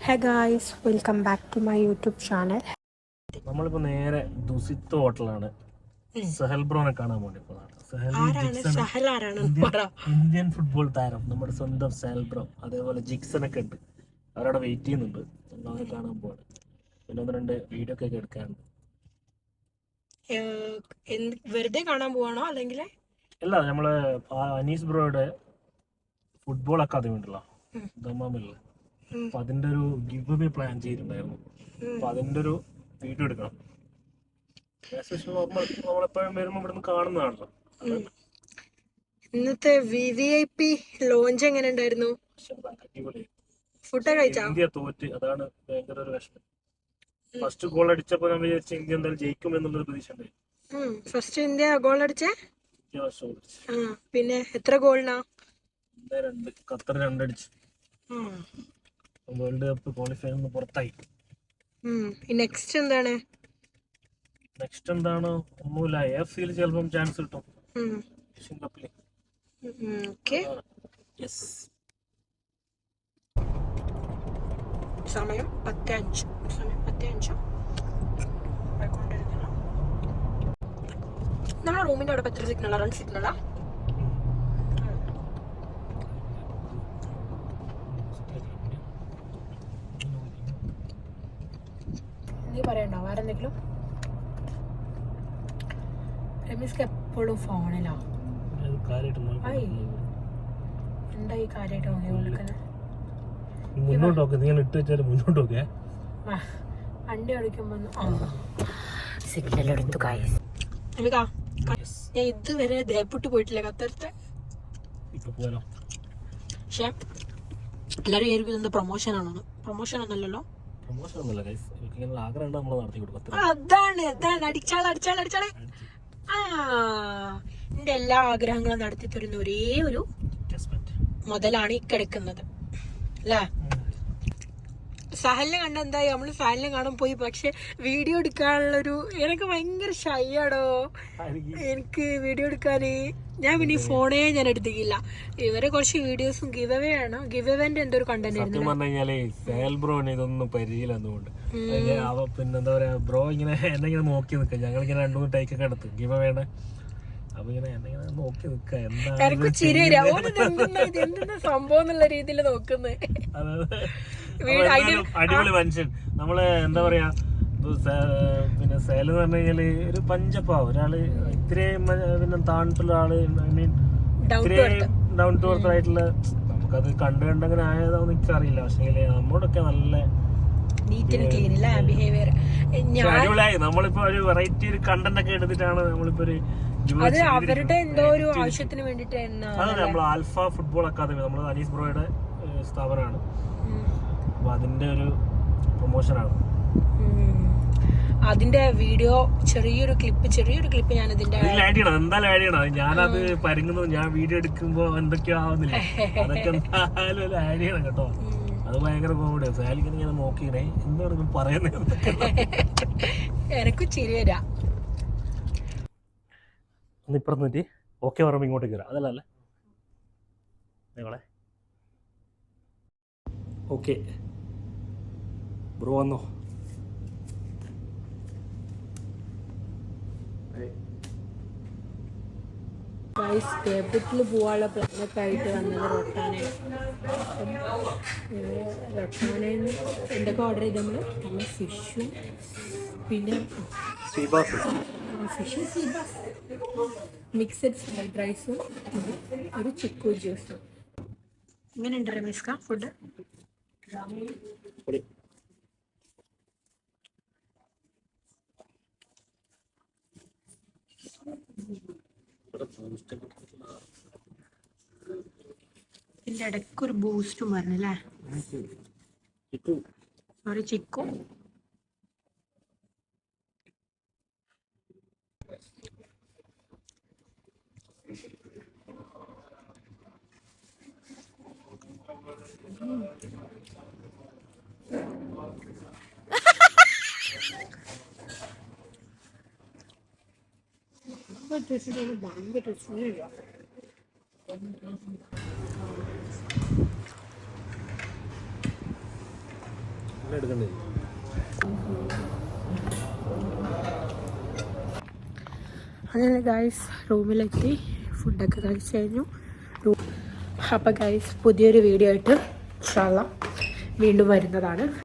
Hey guys welcome back to my YouTube channel നമ്മളിപ്പോ നേരെ ദുസിത്ത് ഹോട്ടലാണ്. സഹൽ ബ്രോനെ കാണാൻ വേണ്ടി പോയതാണ് സഹൽ ജിക്സൺ സഹൽ ആരാണ്? ഇന്ത്യൻ- ഇന്ത്യൻ ഫുട്ബോൾ താരം നമ്മുടെ സ്വന്തം സഹൽ ബ്രോ അതേപോലെ ജിക്സൺ ഒക്കെ ഉണ്ട്. അവരവിടെ വെയിറ്റ് ചെയ്യുന്നുണ്ട്. നമ്മളവരെ കാണാൻ പോവാണ്. പിന്നെ ഒന്ന് രണ്ട് വീഡിയോ ഒക്കെ എടുക്കാറുണ്ട് വെറുതെ കാണാൻ പോവാണോ അല്ലെങ്കിൽ അല്ല നമ്മൾ അനീസ് ബ്രോയുടെ ഫുട്ബോൾ അക്കാദമി ഉണ്ടല്ലോ. ഉം. അപ്പൊ അതിന്റെ ഒരു ഗിവ് അവേ പ്ലാൻ ചെയ്തിട്ടുണ്ടായിരുന്നു. അപ്പൊ അതിന്റെ ഒരു വീഡിയോ എടുക്കണം. നമ്മളെപ്പോഴും വരുമ്പോ ഇവിടുന്ന് കാണുന്നതാണല്ലോ. ഇന്നത്തെ V V I P lounge എങ്ങനെ ഉണ്ടായിരുന്നു ഫുഡ് കഴിച്ചാ? ഇന്ത്യ തോറ്റ്. അതാണ് ഭയങ്കര ഒരു വിഷമം ഫസ്റ്റ് ഗോൾ അടിച്ചപ്പോ ഞാൻ വിചാരിച്ചു ഇന്ത്യ എന്തായാലും ജയിക്കും എന്നുള്ളൊരു പ്രതീക്ഷ ഫസ്റ്റ് ഇന്ത്യ ഗോൾ അടിച്ചേ? പിന്നെ എത്ര ഗോളിനാ രണ്ട് ഖത്തർ രണ്ടടിച്ചു. വേൾഡ് കപ്പ് ക്വാളിഫൈ നിന്ന് പുറത്തായി. നെക്സ്റ്റ് എന്താണ്? നെക്സ്റ്റ് എന്താണ്? ഒന്നുമില്ല. എഫ് സിയിൽ ചിലപ്പം ചാൻസ് കിട്ടും. ഏഷ്യൻ കപ്പിൽ സമയം പത്തേ അഞ്ച് സമയം പത്തേ അഞ്ചോ. നമ്മുടെ റൂമിന്റെ അവിടെ എത്ര സിഗ്നലാ റൺ സിഗ്നലാ നീ പറയണ്ടോ വേറെ എന്തെങ്കിലും രമേഷ്ക്ക് എപ്പോഴും ഫോണിലാ? ആയി. എന്താ ഈ കാര്യമായിട്ട് നോക്കി കൊടുക്കുന്നത് മുന്നോട്ട് നോക്ക് നീ ഇട്ട് വെച്ചാൽ മുന്നോട്ട് നോക്കേ. വണ്ടി ഓടിക്കുമ്പോ സിഗ്നൽ എടുത്തു ഞാൻ ഇതുവരെ ദേപ്പുട്ട് പോയിട്ടില്ല ഖത്തരത്തെ പക്ഷെ എല്ലാരും വിചാരിക്കും പ്രൊമോഷൻ ആണോ പ്രൊമോഷൻ ഒന്നല്ലല്ലോ ഗൈസ് ആഗ്രഹം നമ്മൾ നടത്തി കൊടുക്കും അതാണ് അതാണ് അടിച്ചാൾ അടിച്ചാൾ ആ എന്റെ എല്ലാ ആഗ്രഹങ്ങളും നടത്തി തരുന്ന ഒരേ ഒരു മുതലാണ് ഈ കിടക്കുന്നത്. അല്ലേ? സഹലിനെ കണ്ട എന്തായി? നമ്മൾ സഹലിനെ കാണാൻ പോയി പക്ഷെ വീഡിയോ എടുക്കാനുള്ളൊരു എനിക്ക് ഭയങ്കര ഷൈയാടോ എനിക്ക് വീഡിയോ എടുക്കാന് ഞാൻ പിന്നെ ഈ ഫോണേ ഞാൻ എടുത്തിക്കില്ല. ഇവരെ കുറച്ച് വീഡിയോസും ഗിവ് അവേ ആണ് ഗിവ് അവേന്റെ എന്തോ കണ്ടന്റ് സത്യം പറഞ്ഞു കഴിഞ്ഞാലേ സേൽ ബ്രോന് ഇതൊന്നും പരിചയമില്ലെന്നുകൊണ്ട് അവ പിന്നെ എന്താ പറയാ ബ്രോ ഇങ്ങനെ എന്നെ ഇങ്ങനെ നോക്കി. നിൽക്കുക ഞങ്ങൾ ഇങ്ങനെ രണ്ടു മൂന്ന് ടൈക്കൊക്കെ എടുത്ത്. ഗിവ് അവേടെ നോക്കി സംഭവം എന്നുള്ള രീതിയിൽ നോക്കുന്നത് അടിപൊളി മനുഷ്യൻ. നമ്മൾ എന്താ പറയാ പിന്നെ സേല എന്ന് പറഞ്ഞു കഴിഞ്ഞാൽ ഒരു പഞ്ചപ്പാ ഒരാൾ ഇത്രയും പിന്നെ താണിട്ടുള്ള ആൾ ഐ മീൻ ഇത്രയും ഡൗൺ ടു എർത്ത് ആയിട്ടുള്ള നമുക്കത് കണ്ടു കണ്ടങ്ങനെ ആയതാന്ന് എനിക്കറിയില്ല. പക്ഷേ നമ്മളോടൊക്കെ നല്ല അടിപൊളിയായി. നമ്മളിപ്പോ ഒരു വെറൈറ്റി ഒരു കണ്ടന്റ് ഒക്കെ എടുത്തിട്ടാണ് നമ്മളിപ്പോ ഒരു അത് അവരുടെ എന്തോ ഒരു ആവശ്യത്തിന് വേണ്ടിട്ട് അതെ നമ്മൾ ആൽഫ ഫുട്ബോൾ അക്കാദമി നമ്മൾ അനീസ് ബ്രോയുടെ സ്ഥാപനമാണ്. അപ്പൊ അതിന്റെ ഒരു പ്രൊമോഷനാണ് അതിന്റെ വീഡിയോ ചെറിയൊരു ക്ലിപ്പ് ചെറിയൊരു ക്ലിപ്പ് ഞാൻ ഇതിന്റെ ഇതിൽ ആഡ് ചെയ്യണം. എന്തായാലും ആഡ് ചെയ്യണം? ഞാനത് പരുങ്ങുന്നു. ഞാൻ വീഡിയോ എടുക്കുമ്പോ എന്തൊക്കെയോ ആവുന്നില്ല? അതൊക്കെ എന്തായാലും ആഡ് ചെയ്യണം കേട്ടോ. അത് ഭയങ്കര കോമഡിയാണ് സാലിങ്ങനെ ഇങ്ങനെ നോക്കിയിടേ എന്താണ് പറയുന്നത്? എനക്കും ചിരി വരാ. ഒന്ന് ഇപ്പുറത്ത് നിന്നിട്ട് ഓക്കെ പറയുമ്പോൾ ഇങ്ങോട്ടേക്ക് വരാം. അതല്ലേ നിങ്ങളെ ഓക്കെ ബ്രോ വന്നോ ഗൈസ് ടേബിളിൽ പോകാനുള്ള പ്ലാനൊക്കെ ആയിട്ട് വന്നത് റൊട്ടാനയാണ് റൊട്ടാനയിൽ എന്തൊക്കെ ഓർഡർ ചെയ്ത് നമ്മൾ നമ്മൾ ഫിഷും പിന്നെ ഫിഷും സീബാസ് മിക്സഡ് ഫ്രൈഡ് റൈസും ഒരു ചിക്കു ജ്യൂസും എങ്ങനെയുണ്ട് രമേഷ്ക ഫുഡ് പൊടി ഇതിന്റെ ഇടയ്ക്ക് ഒരു ബൂസ്റ്റും ചിക്കു. സോറി ചിക്കു. ഭയങ്കര എടുക്കണ്ടേ അങ്ങനെ ഗൈസ് റൂമിലെത്തി ഫുഡൊക്കെ കഴിച്ചു കഴിഞ്ഞു. അപ്പോൾ ഗൈസ് പുതിയൊരു വീഡിയോ ആയിട്ട് ഇഷ്ടമുള്ള വീണ്ടും വരുന്നതാണ്.